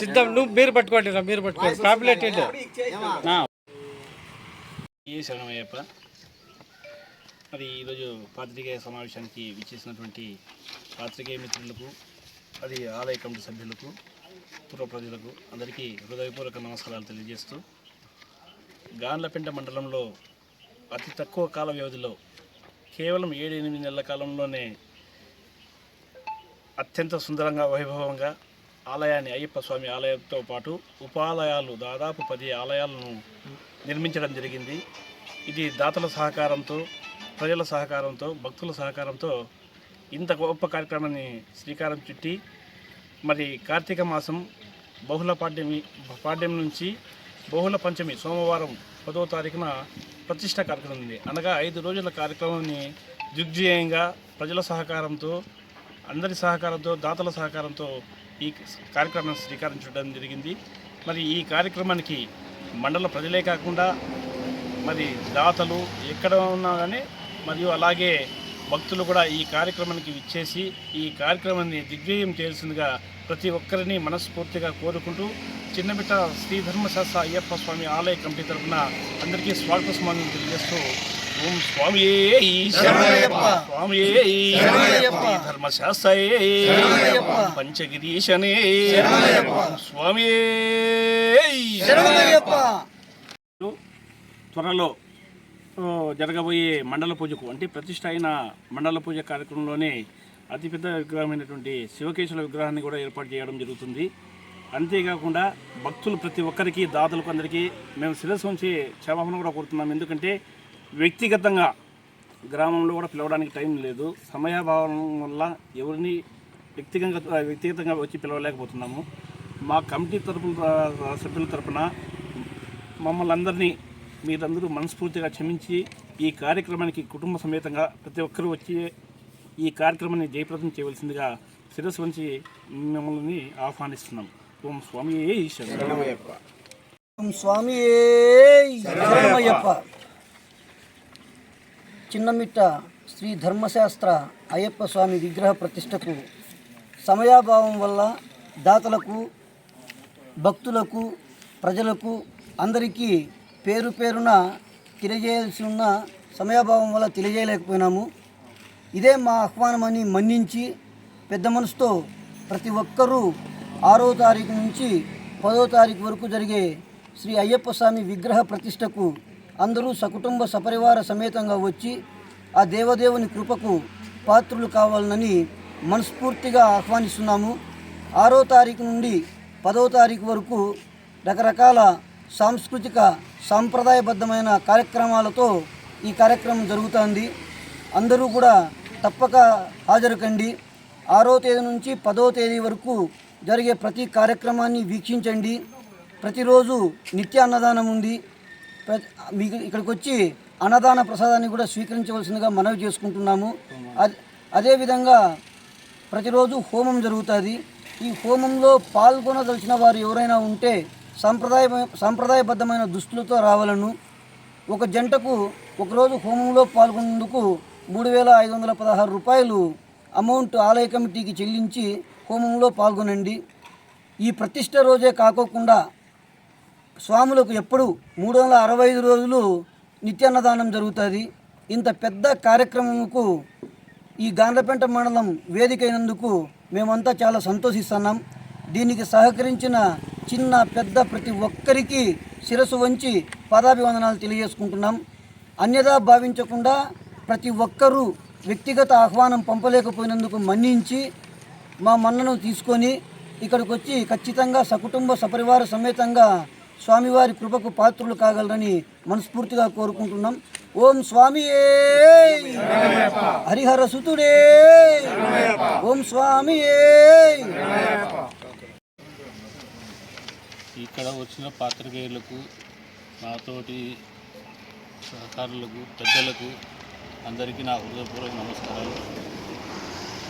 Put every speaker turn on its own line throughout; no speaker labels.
సిద్ధం నువ్వు మీరు పట్టుకోండి రా, మీరు పట్టుకోండి. పాపులేట్
శరణమయ్యప్ప మరి ఈరోజు పాత్రికేయ సమావేశానికి విచ్చేసినటువంటి పాత్రికేయ మిత్రులకు అది ఆలయ కమిటీ సభ్యులకు పూర్వ ప్రజలకు అందరికీ హృదయపూర్వక నమస్కారాలు తెలియజేస్తూ గాన్లపెంట మండలంలో అతి తక్కువ కాల వ్యవధిలో కేవలం ఏడు ఎనిమిది నెలల కాలంలోనే అత్యంత సుందరంగా వైభవంగా ఆలయాన్ని అయ్యప్ప స్వామి ఆలయంతో పాటు ఉపాలయాలు దాదాపు పది ఆలయాలను నిర్మించడం జరిగింది. ఇది దాతల సహకారంతో ప్రజల సహకారంతో భక్తుల సహకారంతో ఇంత గొప్ప కార్యక్రమాన్ని శ్రీకారం చుట్టి మరి కార్తీక మాసం బహుళ పాడ్యమి పాడ్యం నుంచి బహుళ పంచమి సోమవారం పదవ తారీఖున ప్రతిష్ట కార్యక్రమం ఉంది. అనగా ఐదు రోజుల కార్యక్రమాన్ని దిగ్విజయంగా ప్రజల సహకారంతో అందరి సహకారంతో దాతల సహకారంతో ఈ కార్యక్రమాన్ని శ్రీకారం చుట్టడం జరిగింది. మరి ఈ కార్యక్రమానికి మండల ప్రజలే కాకుండా మరి దాతలు ఎక్కడ ఉన్నా కానీ మరియు అలాగే భక్తులు కూడా ఈ కార్యక్రమానికి విచ్చేసి ఈ కార్యక్రమాన్ని దిగ్విజయం చేయాల్సిందిగా ప్రతి ఒక్కరిని మనస్ఫూర్తిగా కోరుకుంటూ చిన్నబిట్ట శ్రీ ధర్మశాస్త్ర అయ్యప్ప స్వామి ఆలయ కమిటీ తరఫున అందరికీ స్వాగత స్వామి తెలియజేస్తూ ఓం స్వామి స్వామి ధర్మశాస్త్ర పంచగిరీశనే. స్వామి త్వరలో జరగబోయే మండల పూజకు అంటే ప్రతిష్ట అయిన మండల పూజ కార్యక్రమంలోనే అతిపెద్ద విగ్రహమైనటువంటి శివకేశుల విగ్రహాన్ని కూడా ఏర్పాటు చేయడం జరుగుతుంది. అంతేకాకుండా భక్తులు ప్రతి ఒక్కరికి దాతలకు అందరికీ మేము శిరస్సు ఉంచి క్షమాపణ కూడా కోరుతున్నాం. ఎందుకంటే వ్యక్తిగతంగా గ్రామంలో కూడా పిలవడానికి టైం లేదు. సమయాభావం వల్ల ఎవరిని వ్యక్తిగతంగా వ్యక్తిగతంగా వచ్చి పిలవలేకపోతున్నాము. మా కమిటీ తరపున సభ్యుల తరపున మమ్మల్ని అందరినీ మీరందరూ మనస్ఫూర్తిగా క్షమించి ఈ కార్యక్రమానికి కుటుంబ సమేతంగా ప్రతి ఒక్కరూ వచ్చి ఈ కార్యక్రమాన్ని జయప్రదం చేయవలసిందిగా శిరస్సు వంచి మిమ్మల్ని ఆహ్వానిస్తున్నాం. ఓం స్వామి
ఓం స్వామి చిన్నమిట్ట శ్రీ ధర్మశాస్త్ర అయ్యప్ప స్వామి విగ్రహ ప్రతిష్టకు సమయాభావం వల్ల దాతలకు భక్తులకు ప్రజలకు అందరికీ పేరు పేరున తెలియజేయాల్సి ఉన్న సమయాభావం వల్ల తెలియజేయలేకపోయినాము. ఇదే మా ఆహ్వానమని మన్నించి పెద్ద మనసుతో ప్రతి ఒక్కరూ ఆరో తారీఖు నుంచి పదో తారీఖు వరకు జరిగే శ్రీ అయ్యప్ప స్వామి విగ్రహ ప్రతిష్టకు అందరూ సకుటుంబ సపరివార సమేతంగా వచ్చి ఆ దేవదేవుని కృపకు పాత్రులు కావాలని మనస్ఫూర్తిగా ఆహ్వానిస్తున్నాము. ఆరో తారీఖు నుండి పదో తారీఖు వరకు రకరకాల సాంస్కృతిక సాంప్రదాయబద్ధమైన కార్యక్రమాలతో ఈ కార్యక్రమం జరుగుతోంది. అందరూ కూడా తప్పక హాజరు కండి ఆరో తేదీ నుంచి పదో తేదీ వరకు జరిగే ప్రతి కార్యక్రమాన్ని వీక్షించండి. ప్రతిరోజు నిత్య అన్నదానం ఉంది. మీకు ఇక్కడికి వచ్చి అన్నదాన ప్రసాదాన్ని కూడా స్వీకరించవలసిందిగా మనవి చేసుకుంటున్నాము. అదేవిధంగా ప్రతిరోజు హోమం జరుగుతుంది. ఈ హోమంలో పాల్గొనదలిచిన వారు ఎవరైనా ఉంటే సంప్రదాయ సంప్రదాయబద్ధమైన దుస్తులతో రావాలను. ఒక జంటకు ఒకరోజు హోమంలో పాల్గొనేందుకు మూడు వేల ఐదు వందల పదహారు రూపాయలు అమౌంట్ ఆలయ కమిటీకి చెల్లించి హోమంలో పాల్గొనండి. ఈ ప్రతిష్ట రోజే కాకోకుండా స్వాములకు ఎప్పుడు మూడు వందల అరవై ఐదు రోజులు నిత్యాన్నదానం జరుగుతుంది. ఇంత పెద్ద కార్యక్రమంకు ఈ గాండ్లపేంట మండలం వేదికైనందుకు మేమంతా చాలా సంతోషిస్తున్నాం. దీనికి సహకరించిన చిన్న పెద్ద ప్రతి ఒక్కరికి శిరసు వంచి పదాభివందనాలు తెలియజేసుకుంటున్నాం. అన్యదా భావించకుండా ప్రతి ఒక్కరూ వ్యక్తిగత ఆహ్వానం పంపలేకపోయినందుకు మన్నించి మా మన్నను తీసుకొని ఇక్కడికి వచ్చి ఖచ్చితంగా సకుటుంబ సపరివార సమేతంగా స్వామివారి కృపకు పాత్రులు కాగలరని మనస్ఫూర్తిగా కోరుకుంటున్నాం. ఓం స్వామి హరిహర సుతుడే! ఓం స్వామి
ఇక్కడ వచ్చిన పాత్రికేయులకు నాతోటి సహకారులకు పెద్దలకు అందరికీ నా హృదయపూర్వక నమస్కారాలు.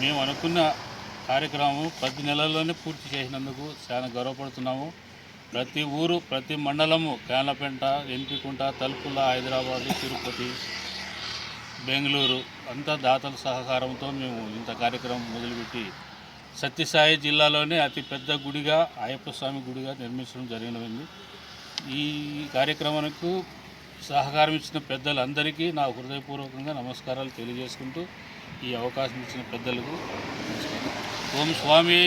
మేము అనుకున్న కార్యక్రమం ప్రతి నెలల్లోనే పూర్తి చేసినందుకు చాలా గర్వపడుతున్నాము. ప్రతి ఊరు ప్రతి మండలము కేనపెంట ఎంపికుంట తలుపుల హైదరాబాద్ తిరుపతి
బెంగళూరు అంతా దాతల సహకారంతో మేము ఇంత కార్యక్రమం మొదలుపెట్టి సత్యసాయి జిల్లాలోనే అతి పెద్ద గుడిగా అయ్యప్ప స్వామి గుడిగా నిర్మించడం జరిగినది ఈ కార్యక్రమానికి సహకారం ఇచ్చిన పెద్దలందరికీ నా హృదయపూర్వకంగా నమస్కారాలు తెలియజేసుకుంటూ ఈ అవకాశం ఇచ్చిన పెద్దలకు ఓం స్వామి